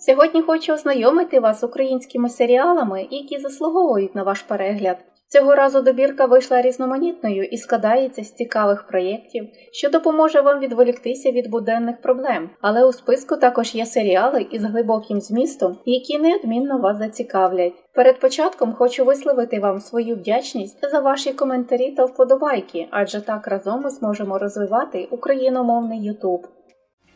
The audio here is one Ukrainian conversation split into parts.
Сьогодні хочу ознайомити вас з українськими серіалами, які заслуговують на ваш перегляд. Цього разу добірка вийшла різноманітною і складається з цікавих проєктів, що допоможе вам відволіктися від буденних проблем. Але у списку також є серіали із глибоким змістом, які неодмінно вас зацікавлять. Перед початком хочу висловити вам свою вдячність за ваші коментарі та вподобайки, адже так разом ми зможемо розвивати україномовний YouTube.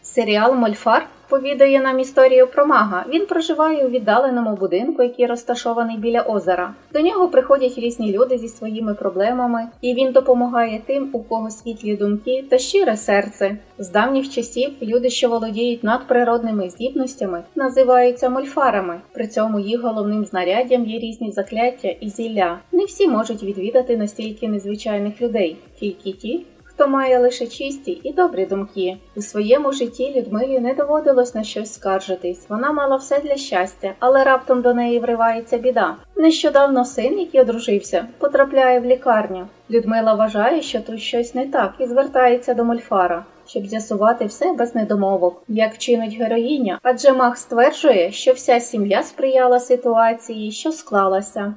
Серіал Мольфар повідає нам історію про мага. Він проживає у віддаленому будинку, який розташований біля озера. До нього приходять різні люди зі своїми проблемами, і він допомагає тим, у кого світлі думки та щире серце. З давніх часів люди, що володіють надприродними здібностями, називаються мольфарами. При цьому їх головним знаряддям є різні закляття і зілля. Не всі можуть відвідати настільки незвичайних людей, тільки ті, хто має лише чисті і добрі думки. У своєму житті Людмилі не доводилось на щось скаржитись. Вона мала все для щастя, але раптом до неї вривається біда. Нещодавно син, який одружився, потрапляє в лікарню. Людмила вважає, що тут щось не так, і звертається до Мольфара. Щоб з'ясувати все без недомовок, як чинить героїня, адже Мах стверджує, що вся сім'я сприяла ситуації, що склалася.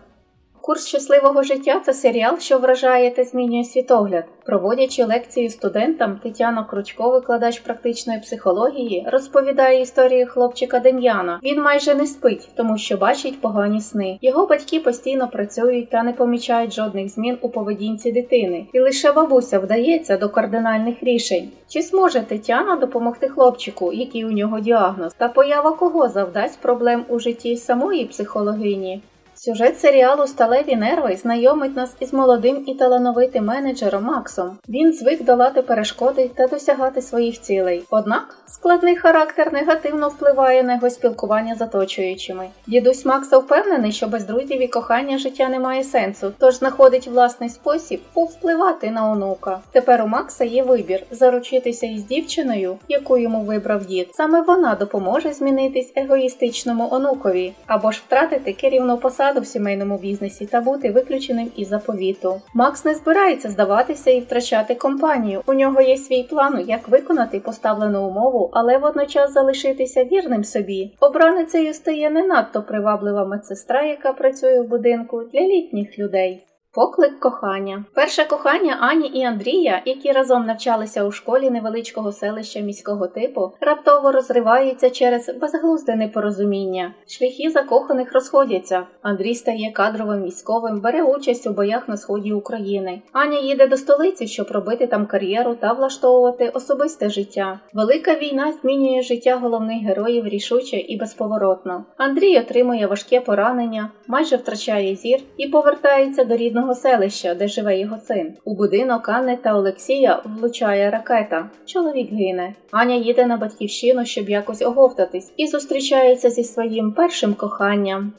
Курс щасливого життя це серіал, що вражає та змінює світогляд. Проводячи лекції студентам, Тетяна Кручко, викладач практичної психології, розповідає історію хлопчика Дем'яна. Він майже не спить, тому що бачить погані сни. Його батьки постійно працюють та не помічають жодних змін у поведінці дитини, і лише бабуся вдається до кардинальних рішень. Чи зможе Тетяна допомогти хлопчику, який у нього діагноз, та поява кого завдасть проблем у житті самої психологині? Сюжет серіалу Сталеві нерви знайомить нас із молодим і талановитим менеджером Максом. Він звик долати перешкоди та досягати своїх цілей. Однак складний характер негативно впливає на його спілкування з оточуючими. Дідусь Макса впевнений, що без друзів і кохання життя не має сенсу, тож знаходить власний спосіб повпливати на онука. Тепер у Макса є вибір заручитися із дівчиною, яку йому вибрав дід. Саме вона допоможе змінитись егоїстичному онукові або ж втратити керівну посаду в сімейному бізнесі та бути виключеним із заповіту. Макс не збирається здаватися і втрачати компанію. У нього є свій план, як виконати поставлену умову, але водночас залишитися вірним собі. Обраницею стає не надто приваблива медсестра, яка працює в будинку для літніх людей. Поклик кохання. Перше кохання Ані і Андрія, які разом навчалися у школі невеличкого селища міського типу, раптово розриваються через безглузде непорозуміння. Шляхи закоханих розходяться. Андрій стає кадровим військовим, бере участь у боях на сході України. Аня їде до столиці, щоб робити там кар'єру та влаштовувати особисте життя. Велика війна змінює життя головних героїв рішуче і безповоротно. Андрій отримує важке поранення, майже втрачає зір і повертається до рідного селища, де живе його син. У будинок Анни та Олексія влучає ракета. Чоловік гине. Аня їде на батьківщину, щоб якось оговтатись, і зустрічається зі своїм першим коханням.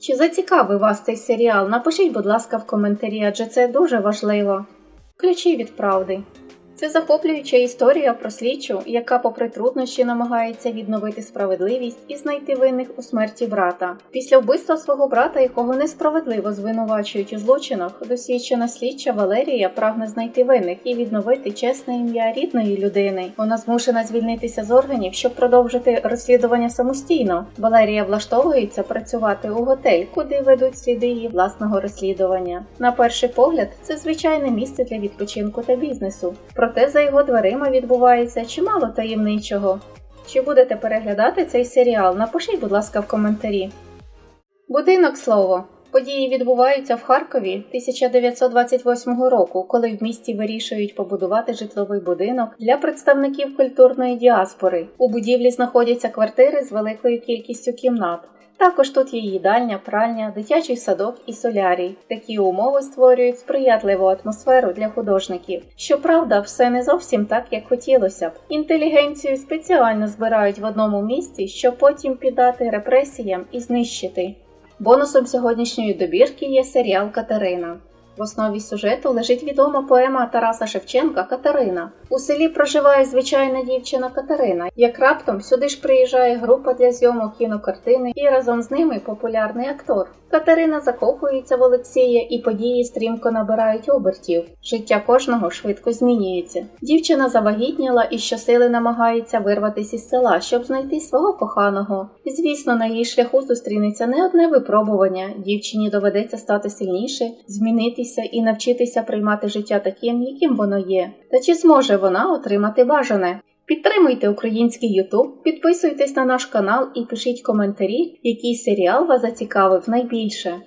Чи зацікавив вас цей серіал? Напишіть, будь ласка, в коментарі, адже це дуже важливо. Ключі від правди. Це захоплююча історія про слідчу, яка, попри труднощі, намагається відновити справедливість і знайти винних у смерті брата. Після вбивства свого брата, якого несправедливо звинувачують у злочинах, досвідчена слідча Валерія прагне знайти винних і відновити чесне ім'я рідної людини. Вона змушена звільнитися з органів, щоб продовжити розслідування самостійно. Валерія влаштовується працювати у готель, куди ведуть сліди її власного розслідування. На перший погляд, це звичайне місце для відпочинку та бізнесу. Проте за його дверима відбувається чимало таємничого. Чи будете переглядати цей серіал? Напишіть, будь ласка, в коментарі. Будинок слово. Події відбуваються в Харкові 1928 року, коли в місті вирішують побудувати житловий будинок для представників культурної діаспори. У будівлі знаходяться квартири з великою кількістю кімнат. Також тут є їдальня, пральня, дитячий садок і солярій. Такі умови створюють сприятливу атмосферу для художників. Щоправда, все не зовсім так, як хотілося б. Інтелігенцію спеціально збирають в одному місці, щоб потім піддати репресіям і знищити. Бонусом сьогоднішньої добірки є серіал Катерина. В основі сюжету лежить відома поема Тараса Шевченка Катерина. У селі проживає звичайна дівчина Катерина, як раптом сюди ж приїжджає група для зйомок кінокартини і разом з ними популярний актор. Катерина закохується в Олексія і події стрімко набирають обертів. Життя кожного швидко змінюється. Дівчина завагітніла і щосили намагається вирватися із села, щоб знайти свого коханого. Звісно, на її шляху зустрінеться не одне випробування. Дівчині доведеться стати сильніше, змінитися і навчитися приймати життя таким, яким воно є. Та чи зможе вона отримати бажане? Підтримуйте український Ютуб, підписуйтесь на наш канал і пишіть коментарі, який серіал вас зацікавив найбільше.